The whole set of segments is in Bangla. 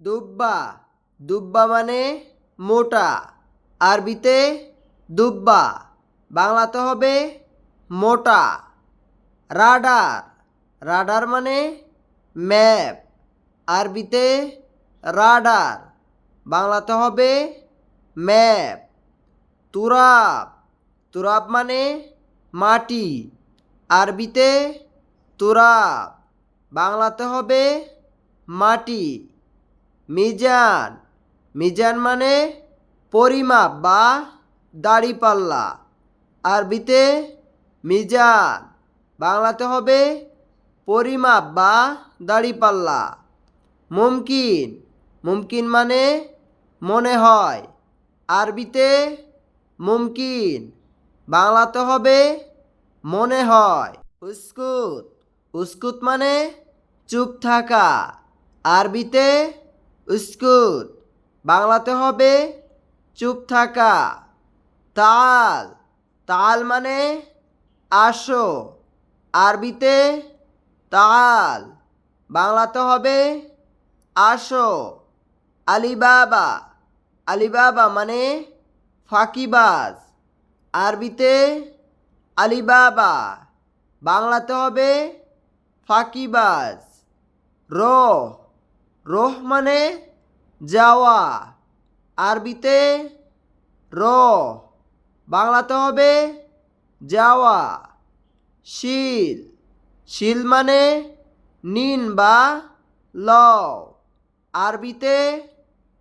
দুব্বা। দুব্বা মানে মোটা। আরবিতে দুব্বা। বাংলাতে হবে মোটা। রাডার। রাডার মানে ম্যাপ। আরবিতে রাডার। বাংলাতে হবে ম্যাপ। তুরাব। তুরাব মানে মাটি। আরবিতে তুরাব। বাংলাতে হবে মাটি। মিজান। মিজান মানে পরিমাপ বা দাড়িপাল্লা। আরবিতে মিজান। বাংলাতে হবে পরিমাপ বা দাড়িপাল্লা। মুমকিন। মুমকিন মানে মনে হয়। আরবিতে মুমকিন। বাংলাতে হবে মনে হয়। উস্কুত। উস্কুত মানে চুপ থাকা। আরবিতে উস্কুত বাংলাতে হবে চুপ থাকা, তাল তাল মানে আসো, আরবিতে তাল, বাংলাতে হবে আসো, আলিবাবা আলিবাবা মানে ফাঁকিবাজ, আরবিতে আলিবাবা, বাংলাতে হবে ফাঁকিবাজ রোহ রোহ মানে যাওয়া। আরবিতে র। বাংলাতে হবে যাওয়া। শিল। শিল মানে নিন বা ল আরবিতে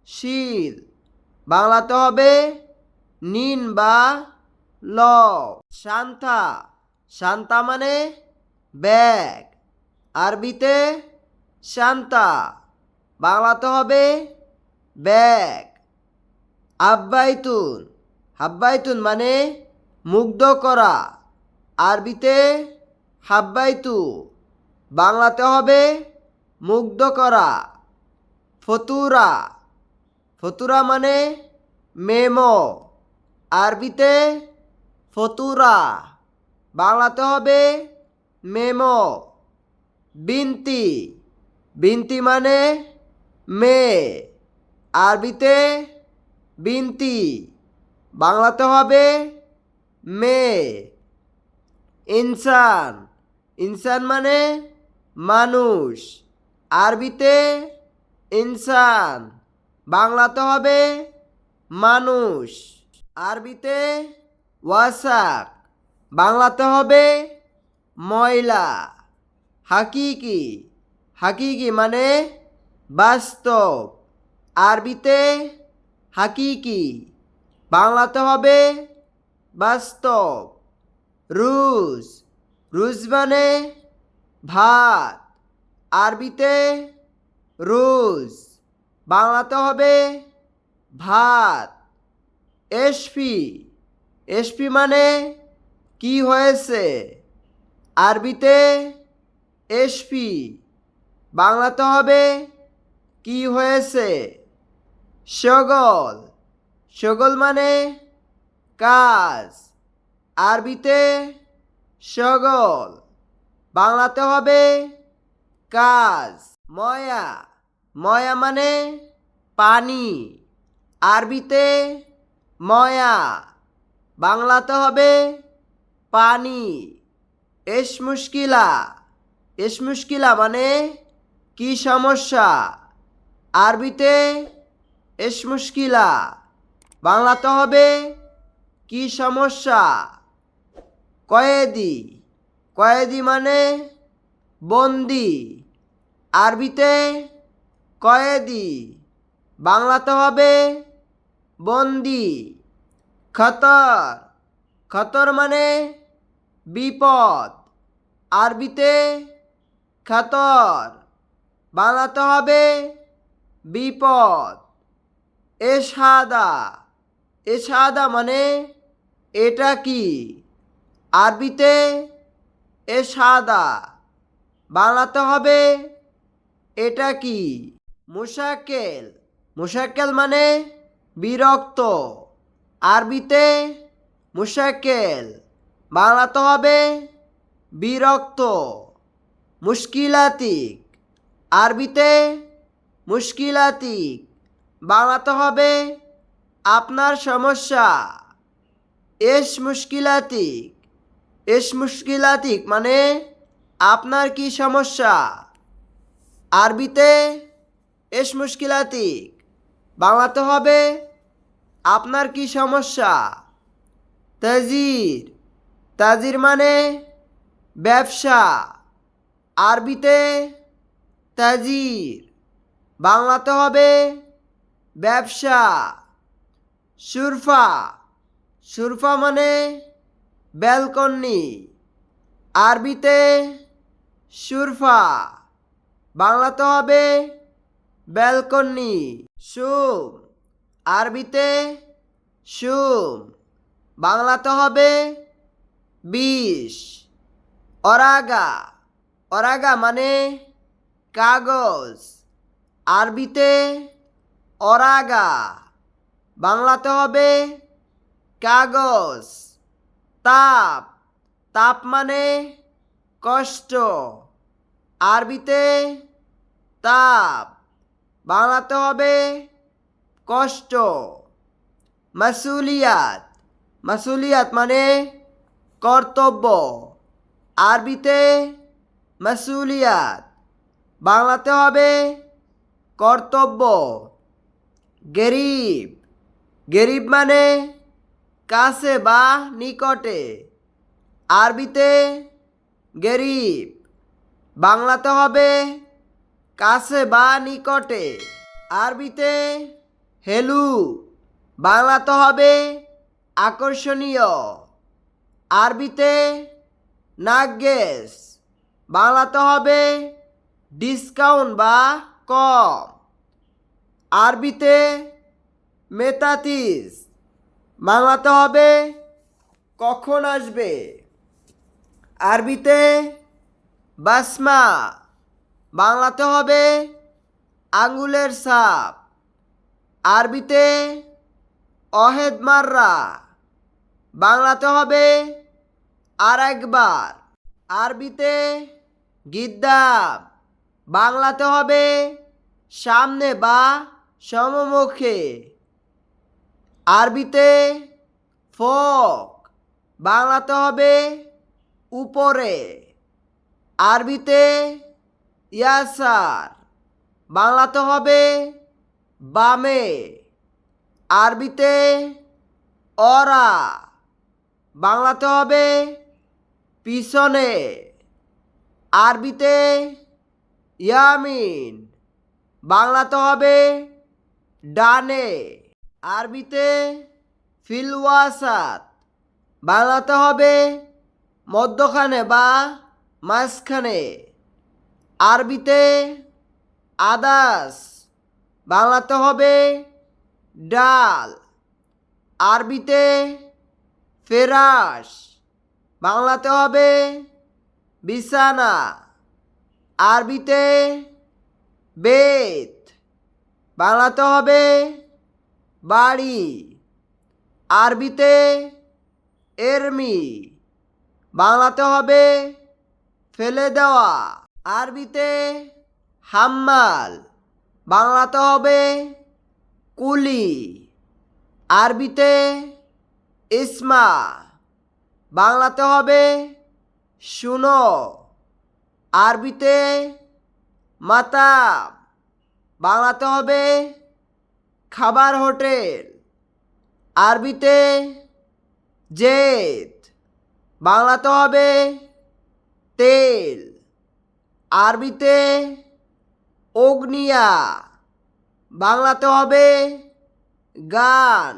শিল। বাংলাতে হবে নিন বা ল শান্তা। শান্তা মানে ব্যাগ। আরবিতে শান্তা। বাংলাতে হবে ব্যাগ। আব্বাইতুন। হাব্বাইতুন মানে মুগ্ধ করা। আরবিতে হাব্বাইতু। বাংলাতে হবে মুগ্ধ করা। ফতুরা। ফতুরা মানে মেমো। আরবিতে ফতুরা। বাংলাতে হবে মেমো। বিনতি। বিনতি মানে মেয়ে আরবিতে বিনতি, বাংলাতে হবে মেয়ে ইনসান ইনসান মানে মানুষ, আরবিতে ইনসান, বাংলাতে হবে মানুষ। আরবিতে ওয়াসাক, বাংলাতে হবে ময়লা। হাকিকি হাকিকি মানে বাস্তব। আরবিতে হাকিকি, বাংলাতে হবে বাস্তব। রুজ রুজ মানে ভাত। আরবিতে রুজ বাংলাতে হবে ভাত। এসপি এসপি মানে কি হয়েছে? আরবিতে এসপি, বাংলাতে হবে কি হয়েছে? সগল। সগল মানে কাজ। আরবিতে সগল। বাংলাতে হবে কাজ। ময়া। ময়া মানে পানি। আরবিতে ময়া। বাংলাতে হবে পানি। এস মুশকিলা। এস মুশকিলা মানে কি সমস্যা? আরবিতে এস মুশকিলা, বাংলাতে হবে কি সমস্যা? কয়েদি কয়েদি মানে বন্দি। আরবিতে কয়েদি, বাংলাতে হবে বন্দি। খতর খতর মানে বিপদ। আরবিতে খতর, বাংলাতে হবে বিপদ। এশাদা। এশাদা মানে এটা কি? আরবিতে এশাদা। বাংলাতে হবে এটা কি? মুশাকেল মুশাকেল মানে বিরক্ত। আরবিতে মুশাকেল বাংলাতে হবে বিরক্ত। মুশকিলাতিক। আরবিতে মুশকিলাতিক বাংলাতে হবে আপনার সমস্যা। এস মুশকিলাতিক এস মুশকিলাতিক মানে আপনার কি সমস্যা? আরবিতে এস মুশকিলাতিক বাংলাতে হবে আপনার কি সমস্যা? তাজির। তাজির মানে ব্যবসা। আরবিতে তাজির। বাংলাতে হবে ব্যবসা, সুরফা। সুরফা মানে ব্যালকনি। আরবিতে সুরফা। বাংলাতে হবে ব্যালকনি, সুম। আরবিতে সুম। বাংলাতে হবে বিষ। অরাগা। অরাগা মানে কাগজ। আরবিতে অরাগা, বাংলাতে হবে কাগজ, তাপ তাপ মানে কষ্ট। আরবিতে তাপ, বাংলাতে হবে কষ্ট। মাসুলিয়াত মাসুলিয়াত মানে কর্তব্য। আরবিতে মাসুলিয়াত, বাংলাতে হবে কর্তব্য। গরিব। গরিব মানে কাছে বা নিকটে। আরবিতে গরিব। বাংলাতে হবে কাছে বা নিকটে। আরবিতে হেলু। বাংলাতে হবে আকর্ষণীয়। আরবিতে নাগেস বাংলাতে হবে ডিসকাউন্ট বা কম আরবিতে মেতাতিস। বাংলাতে হবে কখন আসবে? আরবিতে বাসমা। বাংলাতে হবে আঙ্গুলের সাপ। আরবিতে অহেদ মাররা। বাংলাতে হবে আর একবার আরবিতে গিদ্দাম বাংলাতে হবে সামনে বা সমমুখে। আরবিতে ফক, বাংলাতে হবে উপরে। আরবিতে ইয়াসার, বাংলাতে হবে বামে। আরবিতে অরা, বাংলাতে হবে পিছনে। আরবিতে ইয়ামিন। বাংলাতে হবে ডানে, আরবিতে ফিলওয়াসাত। বাংলাতে হবে মধ্যখানে বা মাঝখানে। আরবিতে আদাস। বাংলাতে হবে ডাল। আরবিতে ফেরাস বাংলাতে হবে বিছানা। আরবিতে বেত, বাংলাতে হবে বাড়ি, আরবিতে এরমি, বাংলাতে হবে ফেলে দেওয়া, আরবিতে হাম্মাল, বাংলাতে হবে কুলি, আরবিতে ইসমা, বাংলাতে হবে শুনো। আরবিতে মাতা বাংলাতে হবে খাবার হোটেল, আরবিতে জেদ, বাংলাতে হবে তেল, আরবিতে অগ্নিয়া, বাংলাতে হবে গান।